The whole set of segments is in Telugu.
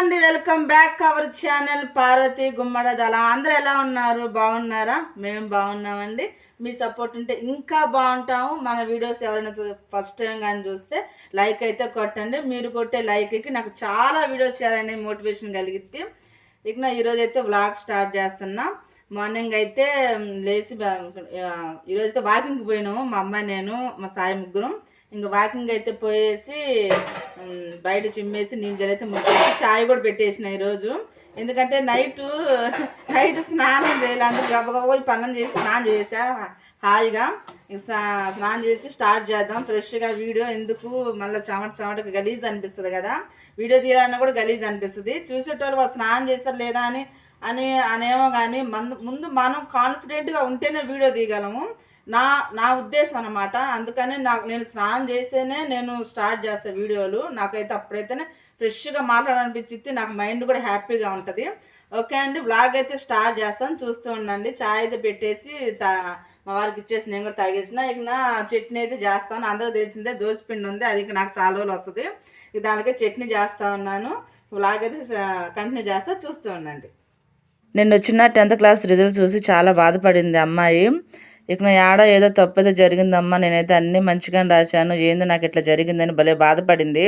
అండి welcome back our channel Parvathi Gummadadala అందరూ ఎలా ఉన్నారు? బాగున్నారా? మేము బాగున్నామండి. మీ సపోర్ట్ ఉంటే ఇంకా బాగుంటాము. మన వీడియోస్ ఎవరైనా చూ ఫస్ట్ టైం కానీ చూస్తే లైక్ అయితే కొట్టండి. మీరు కొట్టే లైక్కి నాకు చాలా వీడియోస్ చేయాలనే మోటివేషన్ కలిగితే ఇక నా ఈరోజు అయితే వ్లాగ్ స్టార్ట్ చేస్తున్నా. మార్నింగ్ అయితే లేచి ఈరోజు అయితే వాకింగ్కి పోయినాము. మా అమ్మాయి నేను మా సాయి ముగ్గురం. ఇంకా వాకింగ్ అయితే పోయేసి బయట చిమ్మేసి నీళ్ళు అయితే ముగ్గేసి చాయ్ కూడా పెట్టేసిన ఈరోజు. ఎందుకంటే నైట్ నైట్ స్నానం చేయాలి. అందరూ గబగబా పనులు చేసి స్నానం చేసా హాయిగా. స్నానం చేసి స్టార్ట్ చేద్దాం. ఫ్రెష్గా వీడియో ఎందుకు మళ్ళీ చెమట చెమటకు గలీజ్ అనిపిస్తుంది కదా. వీడియో తీయాలన్నా కూడా గలీజ్ అనిపిస్తుంది. చూసేటోళ్ళు వాళ్ళు స్నానం చేస్తారు లేదా అని అని అనేమో కానీ మందు ముందు మనం కాన్ఫిడెంట్గా ఉంటేనే వీడియో తీయగలము. నా నా ఉద్దేశం అనమాట అందుకని నాకు నేను స్నానం చేస్తేనే నేను స్టార్ట్ చేస్తాను వీడియోలు. నాకైతే అప్పుడైతేనే ఫ్రెష్గా మాట్లాడాలనిపించింది నాకు మైండ్ కూడా హ్యాపీగా ఉంటుంది. ఓకే అండి వ్లాగ్ అయితే స్టార్ట్ చేస్తాను. చూస్తూ ఉండండి. చాయ్ అయితే పెట్టేసి మా వారికి ఇచ్చేసి నేను కూడా తాగేసిన. ఇక నా చట్నీ అయితే చేస్తాను. అందరూ తెలిసిందే దోశపిండి ఉంది. అది నాకు చాలా రోజులు వస్తుంది. ఇక దానికే చట్నీ చేస్తూ ఉన్నాను. వ్లాగ్ అయితే కంటిన్యూ చేస్తా. చూస్తూ ఉండండి. నేను వచ్చిన టెన్త్ క్లాస్ రిజల్ట్ చూసి చాలా బాధపడింది అమ్మాయి. ఇక నా ఆడ ఏదో తప్పేదో జరిగిందమ్మా నేనైతే అన్నీ మంచిగానే రాశాను. ఏంది నాకు ఇట్లా జరిగిందని భలే బాధపడింది.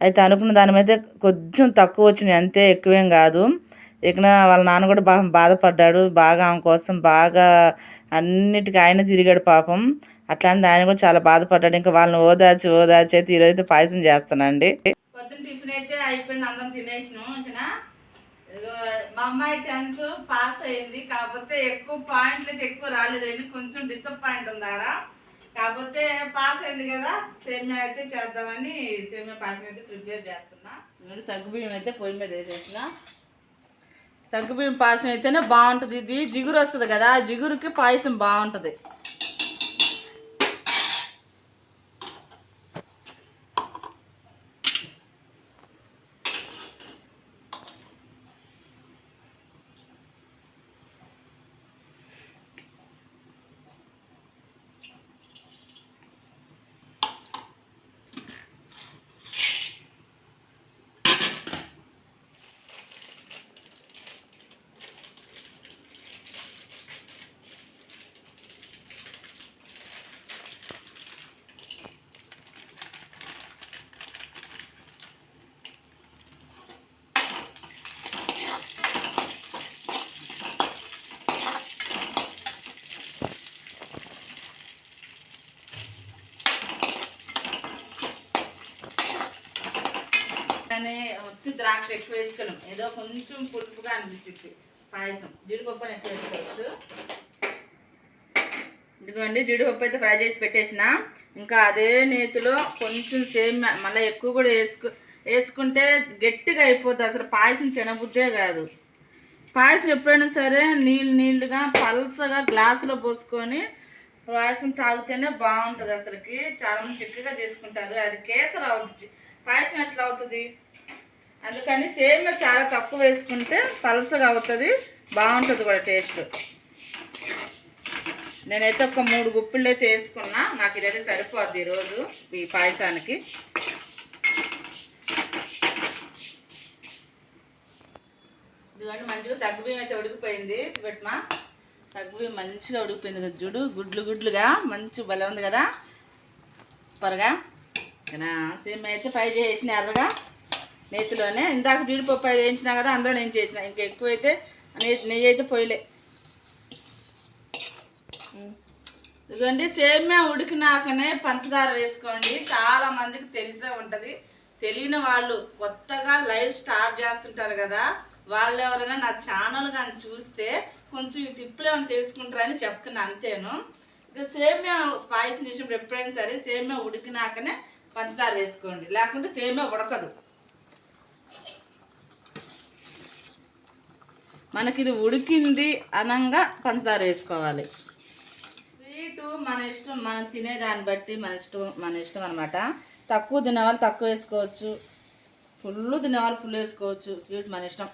అయితే అనుకున్న దాని మీద కొంచెం తక్కువ వచ్చినాయి అంతే ఎక్కువేం కాదు. ఇక వాళ్ళ నాన్న కూడా బాగా బాధపడ్డాడు. బాగా ఆమె కోసం బాగా అన్నిటికీ ఆయన తిరిగాడు పాపం. అట్లాంటి ఆయన కూడా చాలా బాధపడ్డాడు. ఇంకా వాళ్ళని ఓదాచి ఓదాచి అయితే ఈరోజు అయితే పాయసం చేస్తానండి. పొద్దున్న టిఫిన్ అయితే అయిపోయింది అందరం తినేసినాం. ఇంకా మా అమ్మాయి టెన్త్ పాస్ అయింది. కాకపోతే ఎక్కువ పాయింట్లు అయితే ఎక్కువ రాలేదు. అండి కొంచెం డిసప్పాయింట్ ఉంది ఆడ కాకపోతే పాస్ అయింది కదా సేమ్యా అయితే చేద్దామని సేమియా పాయసం అయితే ప్రిపేర్ చేస్తున్నా. ఇప్పుడు సగ్గుబియ్యం అయితే పొయ్యి మీద వేసేసిన. సగ్గుబియ్యం పాయసం అయితేనే బాగుంటుంది. ఇది జిగురు వస్తుంది కదా ఆ జిగురుకి పాయసం బాగుంటుంది కానీ ఉత్తి ఎక్కువ వేసుకున్నాం ఏదో కొంచెం పులుపుగా అనిపించింది. పాయసం. జీడిపప్పు ఎక్కువ వేసుకోవచ్చు ఇదిగోండి జీడిపప్పు అయితే ఫ్రై చేసి పెట్టేసిన. ఇంకా అదే నేతిలో కొంచెం సేమ్ మళ్ళీ ఎక్కువ కూడా వేసుకు వేసుకుంటే గట్టిగా అయిపోతుంది అసలు పాయసం తినబుద్దే కాదు. పాయసం ఎప్పుడైనా సరే నీళ్ళు నీళ్ళుగా పల్సగా గ్లాసులో పోసుకొని పాయసం తాగితేనే బాగుంటుంది అసలుకి. చాలా మంది చిక్కగా చేసుకుంటారు. అది కేసరి అవుతుంది పాయసం ఎట్లా అవుతుంది? అందుకని సేమ్ చాలా తక్కువ వేసుకుంటే పలసగా అవుతుంది బాగుంటుంది కూడా టేస్ట్. నేనైతే ఒక మూడు గుప్పిళ్ళు అయితే వేసుకున్నా నాకు ఇదైతే సరిపోద్ది ఈరోజు ఈ పాయసానికి. ఇదిగోండి మంచిగా సగ్గుబియ్యం అయితే ఉడికిపోయింది. చూపెట్టమా. సగ్గుబియ్యం మంచిగా ఉడికిపోయింది కదా చూడు గుడ్లు గుడ్లుగా మంచి భలే ఉంది కదా. త్వరగా. ఇక సేమ్ అయితే ఫ్రై చేసిన ఎర్రగా నేతిలోనే. ఇందాక జీడిపప్పు అయితే వేయించినా కదా అందులో నేను చేసిన. ఇంకా ఎక్కువ అయితే నెయ్యి నెయ్యి అయితే పోయలే. ఇదిగోండి సేమ్యా ఉడికినాకనే పంచదార వేసుకోండి. చాలా మందికి తెలిసే ఉంటుంది. తెలియని వాళ్ళు కొత్తగా లైవ్ స్టార్ట్ చేస్తుంటారు కదా వాళ్ళు ఎవరైనా నా ఛానల్ కానీ చూస్తే కొంచెం ఈ టిప్పులు ఏమైనా తెలుసుకుంటారని చెప్తున్నా అంతేను. ఇక సేమ్యా స్పైస్ చేసినప్పుడు ఎప్పుడైనా సరే సేమ్యా ఉడికినాకనే పంచదార వేసుకోండి. లేకుంటే సేమ్యా ఉడకదు. మనకి ఇది ఉడికింది అనంగా పంచదార వేసుకోవాలి. స్వీటు మన ఇష్టం మనం తినేదాన్ని బట్టి మన ఇష్టం మన ఇష్టం అనమాట తక్కువ తినేవాళ్ళు తక్కువ వేసుకోవచ్చు. ఫుల్ తినేవాళ్ళు ఫుల్ వేసుకోవచ్చు. స్వీట్ మన ఇష్టం.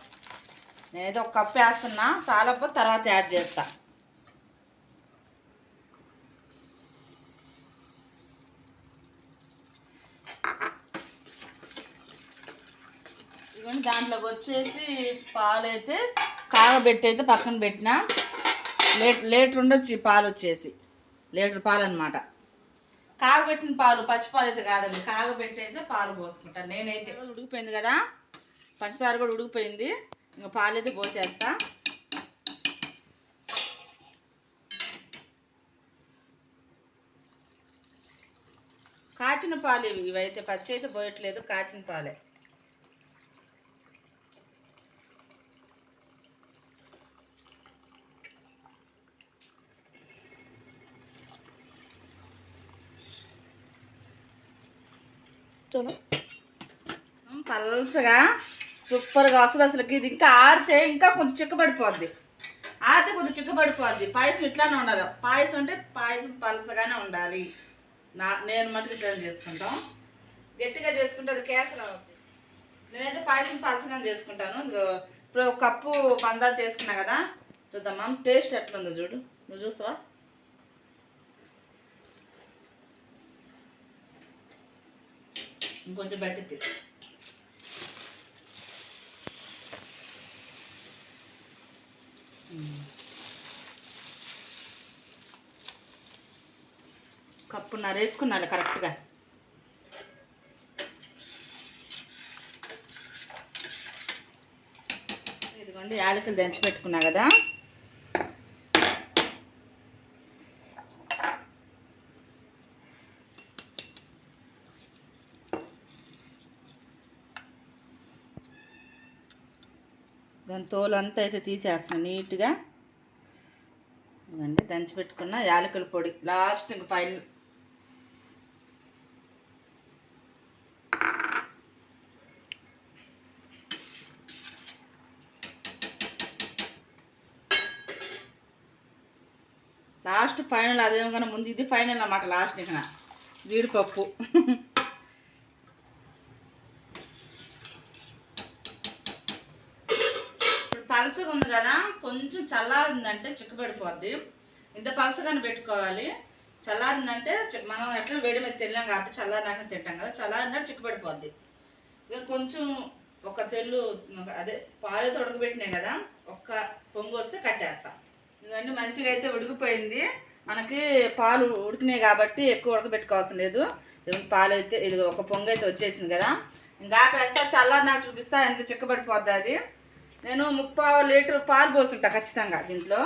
నేనైతే ఒక కప్పు వేస్తున్నా చాలాపోతే తర్వాత యాడ్ చేస్తా. ఇవన్నీ దాంట్లోకి వచ్చేసి పాలు అయితే కాగబెట్టి అయితే పక్కన పెట్టిన లేట్ లీటర్ ఉండొచ్చు పాలు వచ్చేసి. లీటర్ పాలు అనమాట కాగబెట్టిన పాలు పచ్చి పాలు అయితే కాదండి. కాగబెట్టేసి పాలు పోసుకుంటాను నేనైతే ఉడికిపోయింది కదా? పంచదార కూడా ఉడికిపోయింది. ఇంకా పాలు అయితే పోసేస్తా. కాచిన పాలు ఇవి. ఇవైతే పచ్చి అయితే పోయట్లేదు కాచిన పాలే. చూడు పల్సగా. సూపర్గా వస్తుంది అసలు ఇది ఇంకా ఆరితే ఇంకా కొంచెం చిక్కబడిపోద్ది. ఆరితే కొంచెం చిక్కబడిపోద్ది. పాయసం ఇట్లానే ఉండాలి. పాయసం అంటే పాయసం పలసగానే ఉండాలి. నా నేను మటుకు ఇట్లా చేసుకుంటాం. గట్టిగా చేసుకుంటే అది కేసరి అవుతుంది నేనైతే పాయసం పలసగానే చేసుకుంటాను. ఇప్పుడు కప్పు పందాలు తీసుకున్నా కదా. చూద్దామా టేస్ట్ ఎట్లుందో చూడు. నువ్వు చూస్తావా? ఇంకొంచెం బయట తీసు కప్పున్నర వేసుకున్నాను కరెక్ట్గా. ఇదిగోండి యాలకులు దంచి పెట్టుకున్నా కదా. దాని తోలంతా అయితే తీసేస్తున్నాను నీట్గా. ఇవ్వండి దంచిపెట్టుకున్న యాలకుల పొడి. లాస్ట్ ఇంక ఫైనల్. లాస్ట్ ఫైనల్ అదేమో కానీ ముందు ఇది ఫైనల్ అన్నమాట లాస్ట్ ఇక జీడిపప్పు ఇప్పుడు పలసగా ఉంది కదా కొంచెం చల్లారిందంటే చిక్కబడిపోద్ది. ఇంత పలసగానే పెట్టుకోవాలి. చల్లారిందంటే మనం ఎట్లా వేడి మీద తిన్నాం కాబట్టి చల్లారినాక తింటాం కదా చల్లారిందంటే చిక్కబడిపోద్ది. ఇక కొంచెం ఒక తెల్లు అదే పాలైతే ఉడకబెట్టినాయి కదా ఒక్క పొంగు వస్తే కట్టేస్తాం. ఇదండి మంచిగా అయితే ఉడికిపోయింది. మనకి పాలు ఉడికినాయి కాబట్టి ఎక్కువ ఉడకబెట్టుకోవాల్సిన లేదు. పాలు అయితే ఇది ఒక పొంగు అయితే వచ్చేసింది కదా. ఇంకా ఆపేస్తా చల్లారి నాకు చూపిస్తా ఎంత చిక్కబడిపోద్ది అది. నేను ముప్పావు లీటర్ పాలు పోసుంటా ఖచ్చితంగా దీంట్లో.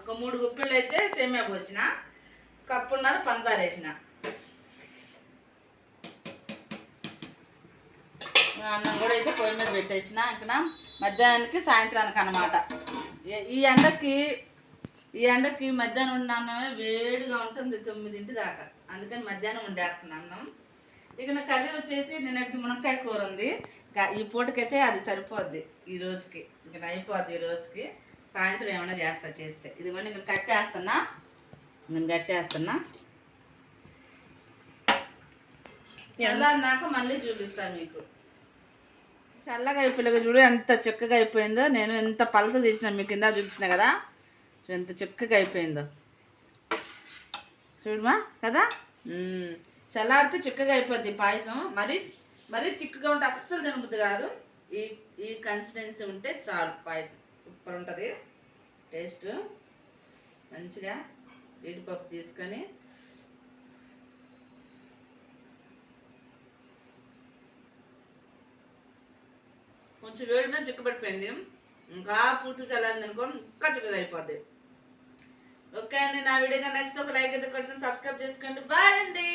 ఒక మూడు గుప్పిళ్ళు అయితే సేమియా పోసిన కప్పున్నర పంచదార వేసిన. అన్నం కూడా అయితే పొయ్యి మీద పెట్టేసిన. ఇంకా మధ్యాహ్నానికి సాయంత్రానికి అనమాట ఈ ఎండకి ఈ ఎండకి మధ్యాహ్నం ఉన్న అన్నమే వేడిగా ఉంటుంది తొమ్మిదింటి దాకా. అందుకని మధ్యాహ్నం వండేస్తున్నాను అన్నం. ఇక నా కర్రీ వచ్చేసి నిన్నటి మునక్కాయ కూర ఉంది. ఈ పూటకైతే అది సరిపోద్ది ఈ రోజుకి. ఇంకా అయిపోద్ది ఈ రోజుకి. సాయంత్రం ఏమైనా చేస్తా చేస్తే. ఇదిగోండి ఇంకా కట్టేస్తున్నా. నేను కట్టేస్తున్నా. చల్లన్నాక మళ్ళీ చూపిస్తాను మీకు. చల్లగా అయిపోయిగా చూడు ఎంత చక్కగా అయిపోయిందో. నేను ఎంత పలస చేసిన మీకు కింద చూపించిన కదా. చూడు ఎంత చక్కగా అయిపోయిందో. చూడమా కదా? చల్లారితే చక్కగా అయిపోద్ది పాయసం. మరి? మరీ థిక్గా ఉంటే అస్సలు తినబుద్ది కాదు. ఈ ఈ కన్సిస్టెన్సీ ఉంటే చాలు పాయసం. సూపర్ ఉంటుంది. టేస్ట్. మంచిగా జీడిపప్పు తీసుకొని కొంచెం వేడి మీద చిక్కబడిపోయింది. ఇంకా పూర్తి చల్లారింది అనుకో ఇంకా చిక్కగా అయిపోద్ది. ఓకే అండి నా వీడియో నచ్చితే ఒక లైక్ అయితే కొట్టండి సబ్స్క్రైబ్ చేసుకోండి. బాయ్ అండి.